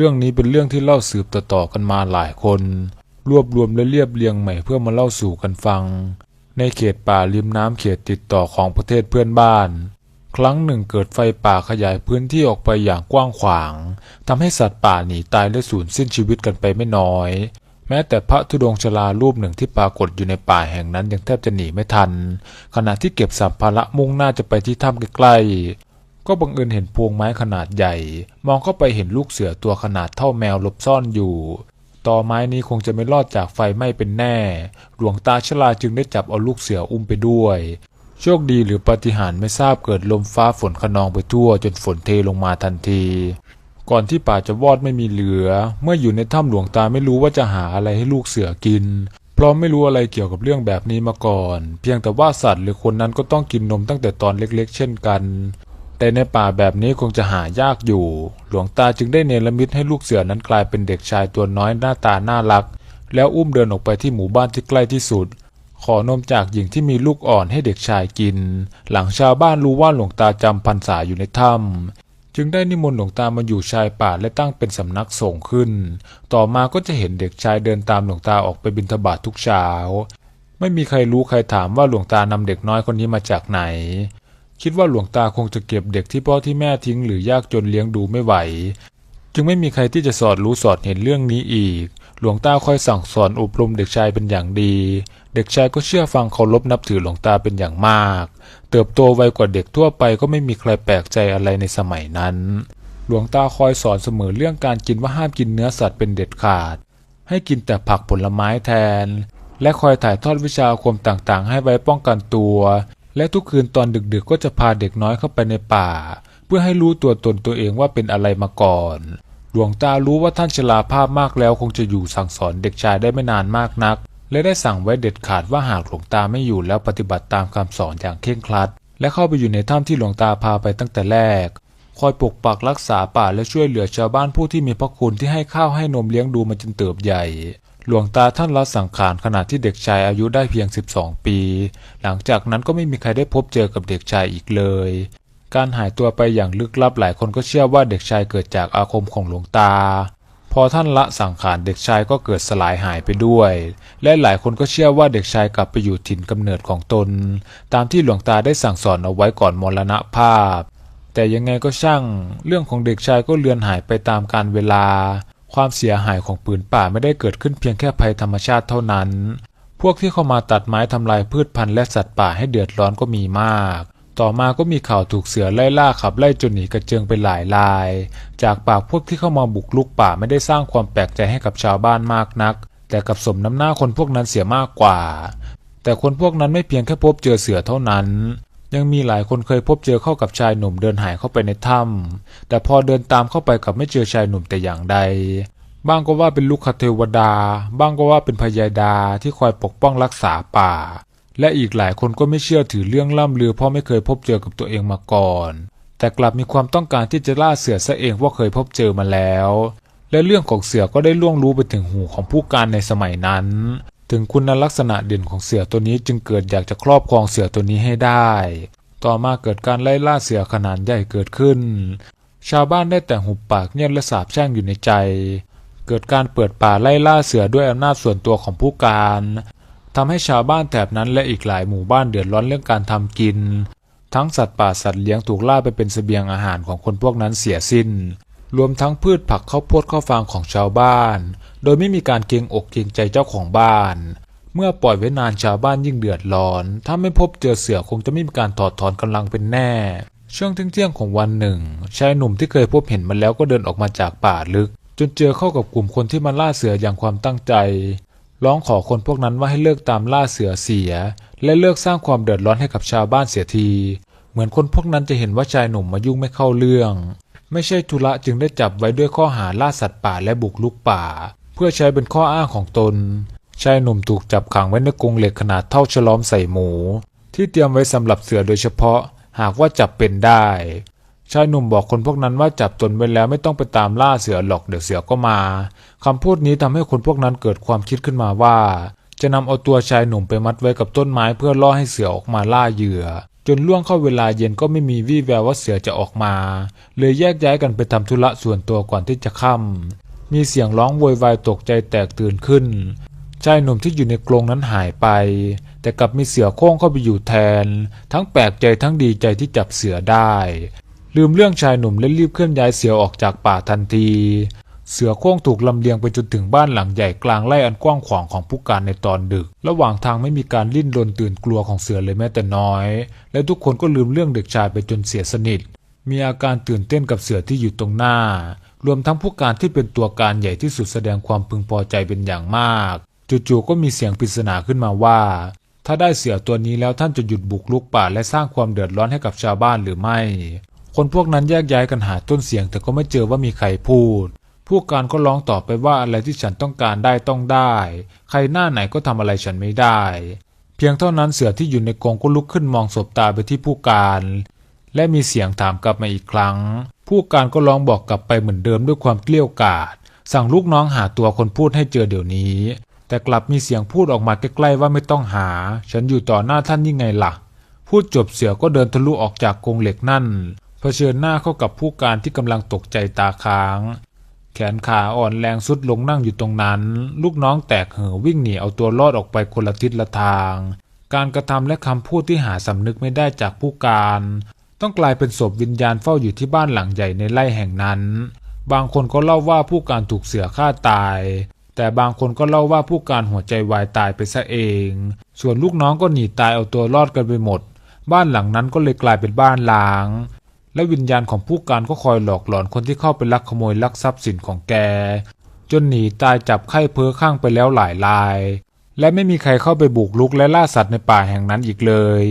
เรื่องนี้เป็นเรื่องที่เล่าสืบต่อๆกันมาหลายคน รวบรวมและเรียบเรียงใหม่เพื่อมาเล่าสู่กันฟัง ในเขตป่าริมน้ำเขตติดต่อของประเทศเพื่อนบ้าน ครั้งหนึ่งเกิดไฟป่าขยายพื้นที่ออกไปอย่างกว้างขวางทำให้สัตว์ป่าหนีตายและสูญสิ้นชีวิตกันไปไม่น้อย แม้แต่พระธุดงค์ชรารูปหนึ่งที่ปรากฏอยู่ในป่าแห่งนั้นยังแทบจะหนีไม่ทัน ขณะที่เก็บสัมภาระมุ่งหน้าจะไปที่ถ้ำใกล้ ก็บังเอิญเห็นพวงไม้ขนาดใหญ่ มองเข้าไปเห็นลูกเสือตัวขนาดเท่าแมวหลบซ่อนอยู่ ต่อไม้นี้คงจะไม่รอดจากไฟไหม้เป็นแน่ หลวงตาชลาจึงได้จับเอาลูกเสืออุ้มไปด้วย โชคดีหรือปาฏิหาริย์ไม่ทราบเกิดลมฟ้าฝนขนองไปทั่วจนฝนเทลงมาทันที ก่อนที่ป่าจะวอดไม่มีเหลือ เมื่ออยู่ในถ้ำหลวงตาไม่รู้ว่าจะหาอะไรให้ลูกเสือกินเพราะไม่รู้อะไรเกี่ยวกับเรื่องแบบนี้มาก่อน เพียงแต่ว่าสัตว์หรือคนนั้นก็ต้องกินนมตั้งแต่ตอนเล็กๆ เช่นกัน แต่ในป่าแบบนี้คงจะหายากอยู่ หลวงตาจึงได้เนรมิตให้ลูกเสือนั้นกลายเป็นเด็กชายตัวน้อยหน้าตาน่ารัก แล้วอุ้มเดินออกไปที่หมู่บ้านที่ใกล้ที่สุด ขอนมจากหญิงที่มีลูกอ่อนให้เด็กชายกิน หลังชาวบ้านรู้ว่าหลวงตาจำพรรษาอยู่ในถ้ำจึงได้นิมนต์หลวงตามาอยู่ชายป่าและตั้งเป็นสำนักส่งขึ้น ต่อมาก็จะเห็นเด็กชายเดินตามหลวงตาออกไปบิณฑบาตทุกเช้า ไม่มีใครรู้ใครถามว่าหลวงตานำเด็กน้อยคนนี้มาจากไหน คิดว่าหลวงตาคงจะเก็บเด็กที่พ่อที่แม่ทิ้งหรือยากจนเลี้ยงดูไม่ไหว จึงไม่มีใครที่จะสอดรู้สอดเห็นเรื่องนี้อีก หลวงตาคอยสั่งสอนอบรมเด็กชายเป็นอย่างดี เด็กชายก็เชื่อฟังเคารพนับถือหลวงตาเป็นอย่างมาก เติบโตไวกว่าเด็กทั่วไปก็ไม่มีใครแปลกใจอะไรในสมัยนั้น หลวงตาคอยสอนเสมอเรื่องการกินว่าห้ามกินเนื้อสัตว์เป็นเด็ดขาด ให้กินแต่ผักผลไม้แทนและคอยถ่ายทอดวิชาอาคมต่างๆ ให้ไว้ป้องกันตัว และทุกคืนตอนดึกๆ ก็จะพาเด็กน้อยเข้าไปในป่า เพื่อให้รู้ตัวตนตัวเองว่าเป็นอะไรมาก่อนหลวงตารู้ว่าท่านชราภาพมากแล้วคงจะอยู่สั่งสอนเด็กชายได้ไม่นานมากนัก และได้สั่งไว้เด็ดขาดว่าหากหลวงตาไม่อยู่แล้วปฏิบัติตามคำสอนอย่างเคร่งครัด และเข้าไปอยู่ในถ้ำที่หลวงตาพาไปตั้งแต่แรก คอยปกปักรักษาป่าและช่วยเหลือชาวบ้านผู้ที่มีพระคุณที่ให้ข้าวให้นมเลี้ยงดูมาจนเติบใหญ่ หลวงตาท่านละสังขารขณะที่เด็กชายอายุได้เพียง 12 ปี หลังจากนั้นก็ไม่มีใครได้พบเจอกับเด็กชายอีกเลย การหายตัวไปอย่างลึกลับหลายคนก็เชื่อว่าเด็กชายเกิดจากอาคมของหลวงตา พอท่านละสังขารเด็กชายก็เกิดสลายหายไปด้วย และหลายคนก็เชื่อว่าเด็กชายกลับไปอยู่ถิ่นกำเนิดของตน ตามที่หลวงตาได้สั่งสอนเอาไว้ก่อนมรณภาพแต่ยังไงก็ช่าง เรื่องของเด็กชายก็เลือนหายไปตามกาลเวลา ความเสียหายของปืนป่าไม่ได้เกิดขึ้นเพียงแค่ภัยธรรมชาติเท่านั้น พวกที่เข้ามาตัดไม้ทำลายพืชพันธุ์และสัตว์ป่าให้เดือดร้อนก็มีมาก ต่อมาก็มีข่าวถูกเสือไล่ล่าขับไล่จนหนีกระเจิงไปหลายราย จากปากพวกที่เข้ามาบุกลุกป่าไม่ได้สร้างความแปลกใจให้กับชาวบ้านมากนัก แต่กับสมน้ำหน้าคนพวกนั้นเสียมากกว่า แต่คนพวกนั้นไม่เพียงแค่พบเจอเสือเท่านั้น ยังมีหลายคนเคยพบเจอเข้ากับชายหนุ่มเดินหายเข้าไปในถ้ำแต่พอเดินตามเข้าไปกลับไม่เจอชายหนุ่มแต่อย่างใด บ้างก็ว่าเป็นลูกคเทวดา บ้างก็ว่าเป็นพญาดาที่คอยปกป้องรักษาป่า และอีกหลายคนก็ไม่เชื่อถือเรื่องล่ำลือเพราะไม่เคยพบเจอกับตัวเองมาก่อน แต่กลับมีความต้องการที่จะล่าเสือซะเองว่าเคยพบเจอมาแล้ว และเรื่องของเสือก็ได้ล่วงรู้ไปถึงหูของผู้การในสมัยนั้น ถึงคุณลักษณะเด่นของเสือตัวนี้จึงเกิดอยากจะครอบครองเสือตัวนี้ให้ได้ ต่อมาเกิดการไล่ล่าเสือขนาดใหญ่เกิดขึ้น ชาวบ้านได้แต่หุบปากเงียบและสาบแช่งอยู่ในใจ เกิดการเปิดป่าไล่ล่าเสือด้วยอำนาจส่วนตัวของผู้การทำให้ชาวบ้านแถบนั้นและอีกหลายหมู่บ้านเดือดร้อนเรื่องการทำกิน ทั้งสัตว์ป่าสัตว์เลี้ยงถูกล่าไปเป็นเสบียงอาหารของคนพวกนั้นเสียสิ้น รวมทั้งพืชผักข้าวโพดข้าวฟางของชาวบ้าน โดยไม่มีการเกรงอกเกรงใจเจ้าของบ้าน เมื่อปล่อยไว้นานชาวบ้านยิ่งเดือดร้อน ถ้าไม่พบเจอเสือคงจะไม่มีการถอดถอนกำลังเป็นแน่ ช่วงเที่ยงของวันหนึ่งชายหนุ่มที่เคยพบเห็นมันแล้วก็เดินออกมาจากป่าลึก จนเจอเข้ากับกลุ่มคนที่มาล่าเสืออย่างความตั้งใจ ร้องขอคนพวกนั้นว่าให้เลิกตามล่าเสือเสีย และเลิกสร้างความเดือดร้อนให้กับชาวบ้านเสียที เหมือนคนพวกนั้นจะเห็นว่าชายหนุ่มมายุ่งไม่เข้าเรื่อง ไม่ใช่ธุระจึงได้จับไว้ด้วยข้อหาล่าสัตว์ป่าและบุกลุกป่า เพื่อใช้เป็นข้ออ้างของตน ชายหนุ่มถูกจับขังไว้ในกรงเหล็กขนาดเท่าฉลอมใส่หมู ที่เตรียมไว้สำหรับเสือโดยเฉพาะ หากว่าจับเป็นได้ ชายหนุ่มบอกคนพวกนั้นว่าจับตนไว้แล้วไม่ต้องไปตามล่าเสือหรอกเดี๋ยวเสือก็มาคำพูดนี้ทำให้คนพวกนั้นเกิดความคิดขึ้นมาว่าจะนำเอาตัวชายหนุ่มไปมัดไว้กับต้นไม้เพื่อล่อให้เสือออกมาล่าเหยื่อ จนล่วงเข้าเวลาเย็นก็ไม่มีวี่แววว่าเสือจะออกมา เลยแยกย้ายกันไปทำธุระส่วนตัวก่อนที่จะค่ำมีเสียงร้องโวยวายตกใจแตกตื่นขึ้นชายหนุ่มที่อยู่ในกรงนั้นหายไป แต่กลับมีเสือโคร่งเข้าไปอยู่แทน ทั้งแปลกใจทั้งดีใจที่จับเสือได้ ลืมเรื่องชายหนุ่มและรีบเคลื่อนย้ายเสือออกจากป่าทันที เสือโคร่งถูกลำเลียงไปจนถึงบ้านหลังใหญ่กลางไร่อันกว้างขวางของผู้การในตอนดึก ระหว่างทางไม่มีการลิ้นรนตื่นกลัวของเสือเลยแม้แต่น้อย และทุกคนก็ลืมเรื่องเด็กชายไปจนเสียสนิท มีอาการตื่นเต้นกับเสือที่อยู่ตรงหน้า รวมทั้งผู้การที่เป็นตัวการใหญ่ที่สุดแสดงความพึงพอใจเป็นอย่างมาก จู่ๆก็มีเสียงปริศนาขึ้นมาว่า ถ้าได้เสือตัวนี้แล้วท่านจะหยุดบุกลุกป่าและสร้างความเดือดร้อนให้กับชาวบ้านหรือไม่ คนพวกนั้นแยกย้ายกันหาต้นเสียงแต่ก็ไม่เจอว่ามีใครพูด ผู้การก็ร้องตอบไปว่าอะไรที่ฉันต้องการได้ต้องได้ ใครหน้าไหนก็ทำอะไรฉันไม่ได้ เพียงเท่านั้นเสือที่อยู่ในกรงก็ลุกขึ้นมองสบตาไปที่ผู้การ และมีเสียงถามกลับมาอีกครั้ง ผู้การก็ร้องบอกกลับไปเหมือนเดิมด้วยความเกลี้ยวกล่อมสั่งลูกน้องหาตัวคนพูดให้เจอเดี๋ยวนี้ แต่กลับมีเสียงพูดออกมาใกล้ๆว่าไม่ต้องหา ฉันอยู่ต่อหน้าท่านยังไงล่ะ พูดจบเสือก็เดินทะลุออกจากกรงเหล็กนั่นเผชิญหน้าเข้ากับผู้การที่กำลังตกใจตาค้าง แขนขาอ่อนแรงสุดลงนั่งอยู่ตรงนั้น ลูกน้องแตกเห่อวิ่งหนีเอาตัวรอดออกไปคนละทิศละทาง การกระทำและคำพูดที่หาสำนึกไม่ได้จากผู้การ ต้องกลายเป็นศพวิญญาณเฝ้าอยู่ที่บ้านหลังใหญ่ในไร่แห่งนั้น บางคนก็เล่าว่าผู้การถูกเสือฆ่าตาย แต่บางคนก็เล่าว่าผู้การหัวใจวายตายไปซะเอง ส่วนลูกน้องก็หนีตายเอาตัวรอดกันไปหมด บ้านหลังนั้นก็เลยกลายเป็นบ้านล้าง และวิญญาณของผู้การก็คอยหลอกหลอนคนที่เข้าไปลักขโมยลักทรัพย์สินของแก จนหนีตายจับไข้เพ้อข้างไปแล้วหลายราย และไม่มีใครเข้าไปบุกลุกและล่าสัตว์ในป่าแห่งนั้นอีกเลย